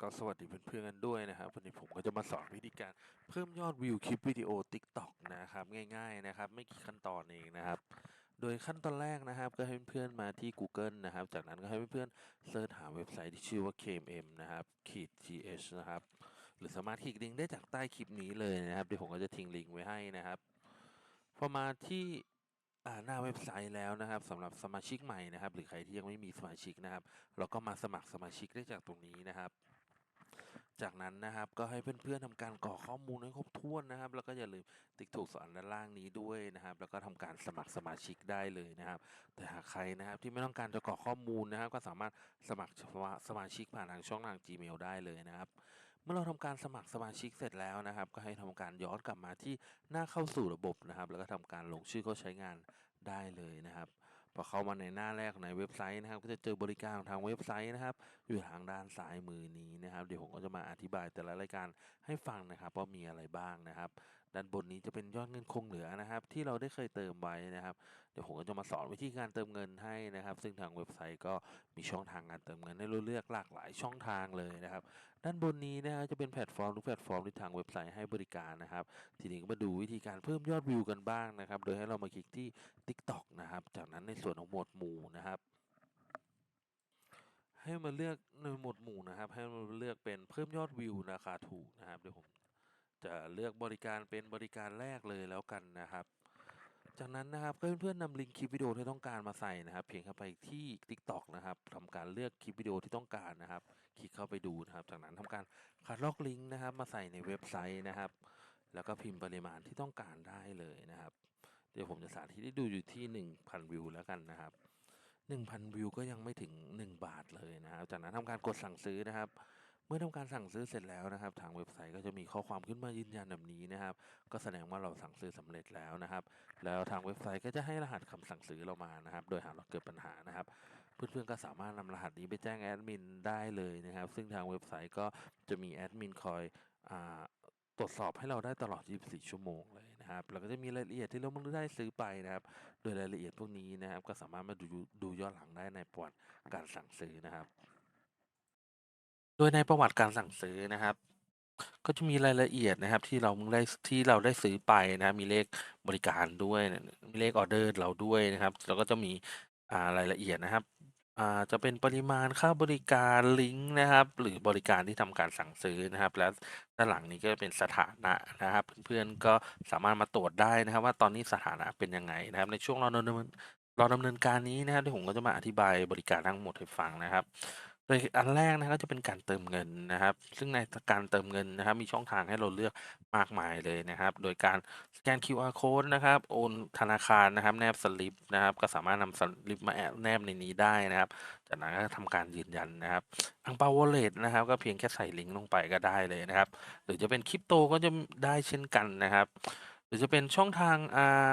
ก็สวัสดีเพื่อนๆกันด้วยนะครับวันนี้ผมก็จะมาสอนวิธีการเพิ่มยอดวิวคลิปวิดีโอ TikTok นะครับง่ายๆนะครับไม่กี่ขั้นตอนเองนะครับ โดยขั้นตอนแรกนะครับก็ให้เพื่อนๆมาที่ Google นะครับ จากนั้นก็ให้เพื่อนๆเสิร์ชหาเว็บไซต์ที่ชื่อว่า KMM นะครับขีด th นะครับหรือสามารถคลิกลิงก์ได้จากใต้คลิปนี้เลยนะครับเดี๋ยวผมก็จะทิ้งลิงก์ไว้ให้นะครับพอมาที่หน้าเว็บไซต์แล้วนะครับสำหรับสมาชิกใหม่นะครับ หรือใครที่ยังไม่มีสมาชิกนะครับ เราก็มาสมัครสมาชิกได้จากตรงนี้นะครับ จากนั้นนะครับก็ให้เพื่อนๆทำการกรอกข้อมูลให้ครบถ้วนนะครับ แล้วก็อย่าลืมติ๊กถูกสอนด้านล่างนี้ด้วยนะครับ แล้วก็ทำการสมัครสมาชิกได้เลยนะครับ แต่หากใครนะครับที่ไม่ต้องการจะกรอกข้อมูลนะครับ ก็สามารถสมัครสมาชิกผ่านทางช่องทาง Gmail ได้เลยนะครับ เมื่อเราทำการสมัครสมาชิกเสร็จแล้วนะครับ ก็ให้ทำการย้อนกลับมาที่หน้าเข้าสู่ระบบนะครับ แล้วก็ทำการลงชื่อเข้าใช้งานได้เลยนะครับ อเข้ามาในหน้าแรกในเว็บไซต์นะครับ ก็จะเจอบริการของทางเว็บไซต์นะครับ อยู่ทางด้านซ้ายมือนี้นะครับ เดี๋ยวผมก็จะมาอธิบายแต่ละรายการให้ฟังนะครับว่ามีอะไรบ้างนะครับ ด้านบนนี้จะเป็นยอดเงินคงเหลือนะครับ ที่เราได้เคยเติมไว้นะครับ เดี๋ยวผมก็จะมาสอนวิธีการเติมเงินให้นะครับ ซึ่งทางเว็บไซต์ก็มีช่องทางการเติมเงินให้เราเลือกหลากหลายช่องทางเลยนะครับ ด้านบนนี้นะครับจะเป็นแพลตฟอร์มทุกแพลตฟอร์มที่ทางเว็บไซต์ให้บริการนะครับ ทีนี้ก็มาดูวิธีการเพิ่มยอดวิวกันบ้างนะครับ โดยให้เรามาคลิกที่ TikTok นะครับ จากนั้นในส่วนของหมวดหมู่นะครับให้มาเลือกในหมวดหมู่นะครับ ให้มาเลือกเป็นเพิ่มยอดวิวราคาถูกนะครับเดี๋ยวผม จะเลือกบริการเป็นบริการแรกเลยแล้วกันนะครับ จากนั้นนะครับก็เพื่อนๆนำลิงก์คลิปวิดีโอที่ต้องการมาใส่นะครับ เพียงเข้าไปที่ TikTok นะครับทำการเลือกคลิปวิดีโอที่ต้องการนะครับ คลิกเข้าไปดูนะครับ จากนั้นทำการคัดลอกลิงก์นะครับ มาใส่ในเว็บไซต์นะครับ แล้วก็พิมพ์ปริมาณที่ต้องการได้เลยนะครับ เดี๋ยวผมจะสาธิตให้ดูอยู่ที่ 1,000 วิวแล้วกันนะครับ1,000 วิวก็ยังไม่ถึง 1 บาทเลยนะครับ จากนั้นทำการกดสั่งซื้อนะครับ มื่อทำการสั่งซื้อเสร็จแล้วนะครับ ทางเว็บไซต์ก็จะมีข้อความขึ้นมายืนยันแบบนี้นะครับ ก็แสดงว่าเราสั่งซื้อสำเร็จแล้วนะครับ แล้วทางเว็บไซต์ก็จะให้รหัสคำสั่งซื้อเรามานะครับ โดยหากเราเกิดปัญหานะครับ เพื่อนๆก็สามารถนำรหัสนี้ไปแจ้งแอดมินได้เลยนะครับ ซึ่งทางเว็บไซต์ก็จะมีแอดมินคอยอาตรวจสอบให้เราได้ตลอด 24 ชั่วโมงเลยนะครับแล้วก็จะมีรายละเอียดที่เราไม่ได้ซื้อไปนะครับ โดยรายละเอียดพวกนี้นะครับ ก็สามารถมาดูดูย้อนหลังได้ในประวัติการสั่งซื้อนะครับ โดยในประวัติการสั่งซื้อนะครับ ก็จะมีรายละเอียดนะครับที่เราได้ที่เราได้ซื้อไปนะครับมีเลขบริการด้วยมีเลขออเดอร์เราด้วยนะครับ แล้วก็จะมีอ่ารายละเอียดนะครับอ่าจะเป็นปริมาณค่าบริการลิงก์นะครับ หรือบริการที่ทำการสั่งซื้อนะครับ แล้วด้านหลังนี้ก็เป็นสถานะนะครับ เพื่อนๆก็สามารถมาตรวจได้นะครับ ว่าตอนนี้สถานะเป็นยังไงนะครับ ในช่วงเราดำเนินเราดำเนินการนี้นะครับที่ผมก็จะมาอธิบายบริการทั้งหมดให้ฟังนะครับ โดยอันแรกนะครับก็จะเป็นการเติมเงินนะครับ ซึ่งในการเติมเงินนะครับ มีช่องทางให้เราเลือกมากมายเลยนะครับ โดยการสแกน QR code นะครับ โอนธนาคารนะครับ แนบสลิปนะครับ ก็สามารถนำสลิปมาแอบแนบในนี้ได้นะครับ จากนั้นก็ทำการยืนยันนะครับอังเปาวอลเล็ตนะครับ ก็เพียงแค่ใส่ลิงก์ลงไปก็ได้เลยนะครับ หรือจะเป็นคริปโตก็จะได้เช่นกันนะครับ หรือจะเป็นช่องทางอ่า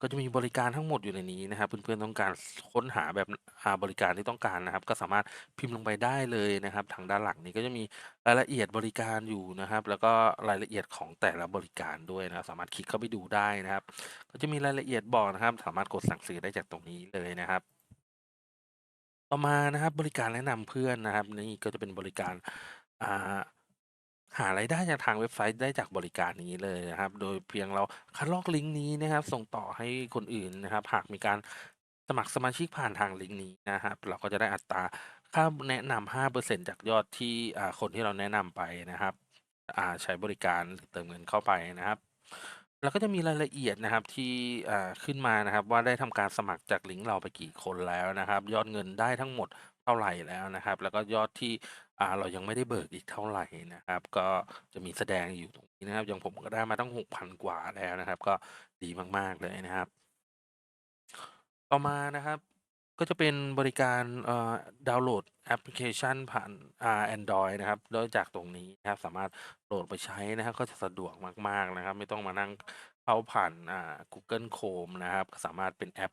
ก็จะมีบริการทั้งหมดอยู่ในนี้นะครับ เพื่อน ๆ ต้องการค้นหาแบบ อ่า บริการที่ต้องการนะครับ ก็สามารถพิมพ์ลงไปได้เลยนะครับ ทางด้านหลังนี้ก็จะมีรายละเอียดบริการอยู่นะครับ แล้วก็รายละเอียดของแต่ละบริการด้วยนะครับ สามารถคลิกเข้าไปดูได้นะครับ ก็จะมีรายละเอียดบอกนะครับ สามารถกดสั่งซื้อได้จากตรงนี้เลยนะครับ ต่อมานะครับ บริการแนะนำเพื่อนนะครับ นี่ก็จะเป็นบริการ อ่า หารายได้จากทางเว็บไซต์ได้จากบริการนี้เลยนะครับ โดยเพียงเราคัดลอกลิงก์นี้นะครับ ส่งต่อให้คนอื่นนะครับ หากมีการสมัครสมาชิกผ่านทางลิงก์นี้นะครับ เราก็จะได้อัตราค่าแนะนำ5%จากยอดที่คนที่เราแนะนำไปนะครับใช้บริการหรือเติมเงินเข้าไปนะครับ แล้วก็จะมีรายละเอียดนะครับที่ขึ้นมานะครับ ว่าได้ทำการสมัครจากลิงก์เราไปกี่คนแล้วนะครับ ยอดเงินได้ทั้งหมด เท่าไหร่แล้วนะครับ แล้วก็ยอดที่อ่าเรายังไม่ได้เบิกอีกเท่าไหร่นะครับ ก็จะมีแสดงอยู่ตรงนี้นะครับ อย่างผมก็ได้มาตั้ง6,000กว่าแล้วนะครับ ก็ดีมากๆเลยนะครับ ต่อมานะครับ ก็จะเป็นบริการเอ่อดาวน์โหลดแอปพลิเคชันผ่านอ่าแอนดรอยนะครับโดยจากตรงนี้นะครับสามารถโหลดไปใช้นะครับ ก็จะสะดวกมากๆนะครับ ไม่ต้องมานั่งเข้าผ่านอ่า Google Chrome นะครับ ก็สามารถเป็นแอป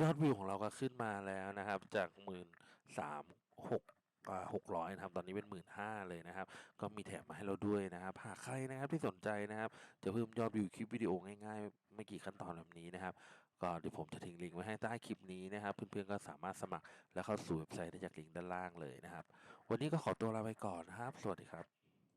ยอดวิวของเราก็ขึ้นมาแล้วนะครับ จากหมื่นสามหกหกร้อยนะครับ ตอนนี้เป็นหมื่นห้าเลยนะครับ ก็มีแถมมาให้เราด้วยนะครับหากใครนะครับที่สนใจนะครับ จะเพิ่มยอดวิวคลิปวิดีโอง่ายๆ ไม่กี่ขั้นตอนแบบนี้นะครับ ก็เดี๋ยวผมจะทิ้งลิงก์ไว้ให้ใต้คลิปนี้นะครับ เพื่อนๆก็สามารถสมัครและเข้าสู่เว็บไซต์ได้จากลิงก์ด้านล่างเลยนะครับ วันนี้ก็ขอตัวลาไปก่อนนะครับ สวัสดีครับ